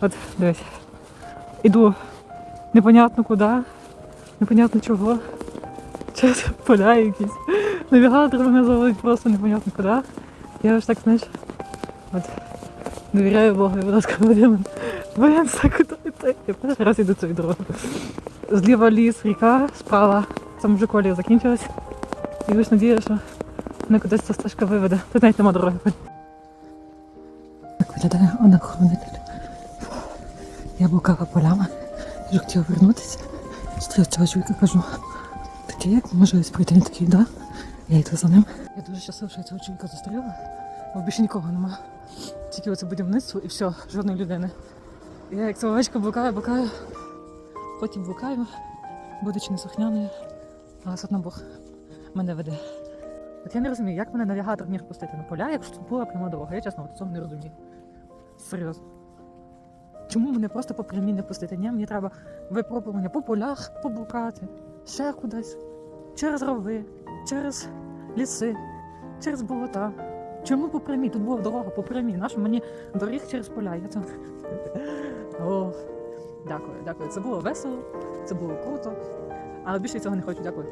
От, дивись. Іду непонятно куди, непонятно чого. Через поля якісь. Навігатор мене заводить просто непонятно куди. Я ж так, знаєш, от, довіряю Богу, будь ласка, мене. Бо я куди йти. Я перший раз іду цією дорогою. Зліва ліс, ріка, справа. Там вже колір закінчилась. І лише надія, що мене кудись ця стежка виведе. Тут навіть нема дороги. Так виглядає вона хронитель. Я блукала полями, дуже хотіла вернутися. Зустрів цього чоловіка, кажу, таке як можливість пройти? Він такий, да. Я йду за ним. Я дуже щаслива, що я цього чоловіка зустріла, бо більше нікого нема. Тільки оце будівництво і все, жодної людини. Я як ця овечка блукаю, блукаю, потім блукаю, будучи неслухняною, але все одно Бог мене веде. От я не розумію, як мене навігатор міг пустити на поля, якщо тут була пряма дорога. Я чесно цього не розумію. Серйозно. Чому мене просто по прямій не пустити? Ні, мені треба випробування по полях поблукати, ще кудись, через рови, через ліси, через болота. Чому по прямій? Тут була дорога по прямій. Нащо мені доріг через поля? Я це... О, дякую, дякую. Це було весело, це було круто. Але більше цього не хочу, дякую.